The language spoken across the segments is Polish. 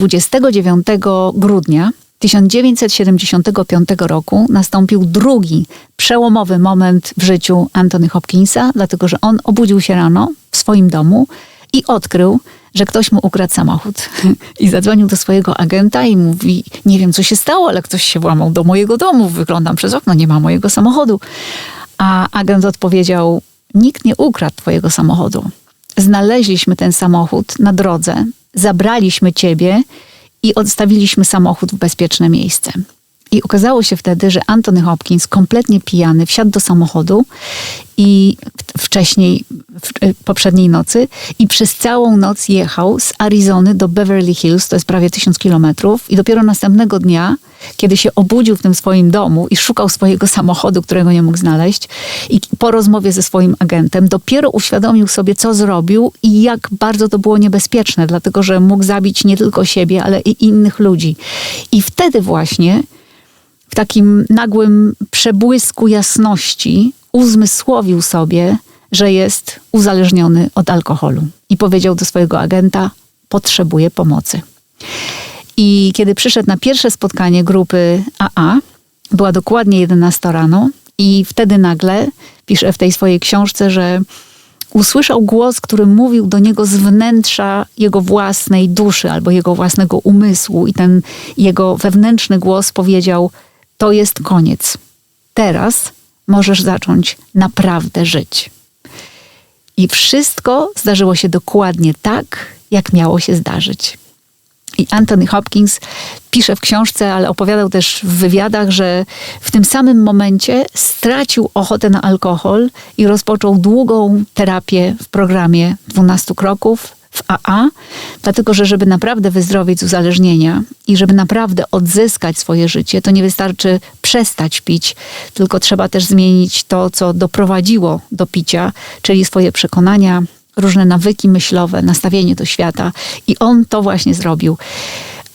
29 grudnia 1975 roku nastąpił drugi przełomowy moment w życiu Anthony Hopkinsa, dlatego że on obudził się rano w swoim domu i odkrył, że ktoś mu ukradł samochód. I zadzwonił do swojego agenta i mówi: Nie wiem, co się stało, ale ktoś się włamał do mojego domu. Wyglądam przez okno, nie ma mojego samochodu. A agent odpowiedział: Nikt nie ukradł twojego samochodu. Znaleźliśmy ten samochód na drodze, zabraliśmy ciebie i odstawiliśmy samochód w bezpieczne miejsce. I okazało się wtedy, że Anthony Hopkins, kompletnie pijany, wsiadł do samochodu i wcześniej, poprzedniej nocy, i przez całą noc jechał z Arizony do Beverly Hills, to jest prawie tysiąc kilometrów, i dopiero następnego dnia, kiedy się obudził w tym swoim domu i szukał swojego samochodu, którego nie mógł znaleźć, i po rozmowie ze swoim agentem, dopiero uświadomił sobie, co zrobił i jak bardzo to było niebezpieczne, dlatego że mógł zabić nie tylko siebie, ale i innych ludzi. I wtedy właśnie w takim nagłym przebłysku jasności uzmysłowił sobie, że jest uzależniony od alkoholu. I powiedział do swojego agenta: Potrzebuję pomocy. I kiedy przyszedł na pierwsze spotkanie grupy AA, była dokładnie 11 rano, i wtedy nagle pisze w tej swojej książce, że usłyszał głos, który mówił do niego z wnętrza jego własnej duszy albo jego własnego umysłu, i ten jego wewnętrzny głos powiedział: to jest koniec. Teraz możesz zacząć naprawdę żyć. I wszystko zdarzyło się dokładnie tak, jak miało się zdarzyć. I Anthony Hopkins pisze w książce, ale opowiadał też w wywiadach, że w tym samym momencie stracił ochotę na alkohol i rozpoczął długą terapię w programie 12 kroków, AA, dlatego że żeby naprawdę wyzdrowieć z uzależnienia i żeby naprawdę odzyskać swoje życie, to nie wystarczy przestać pić, tylko trzeba też zmienić to, co doprowadziło do picia, czyli swoje przekonania, różne nawyki myślowe, nastawienie do świata. I on to właśnie zrobił.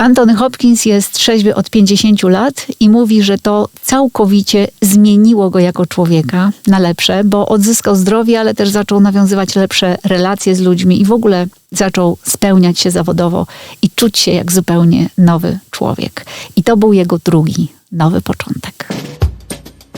Anthony Hopkins jest trzeźwy od 50 lat i mówi, że to całkowicie zmieniło go jako człowieka na lepsze, bo odzyskał zdrowie, ale też zaczął nawiązywać lepsze relacje z ludźmi i w ogóle zaczął spełniać się zawodowo i czuć się jak zupełnie nowy człowiek. I to był jego drugi nowy początek.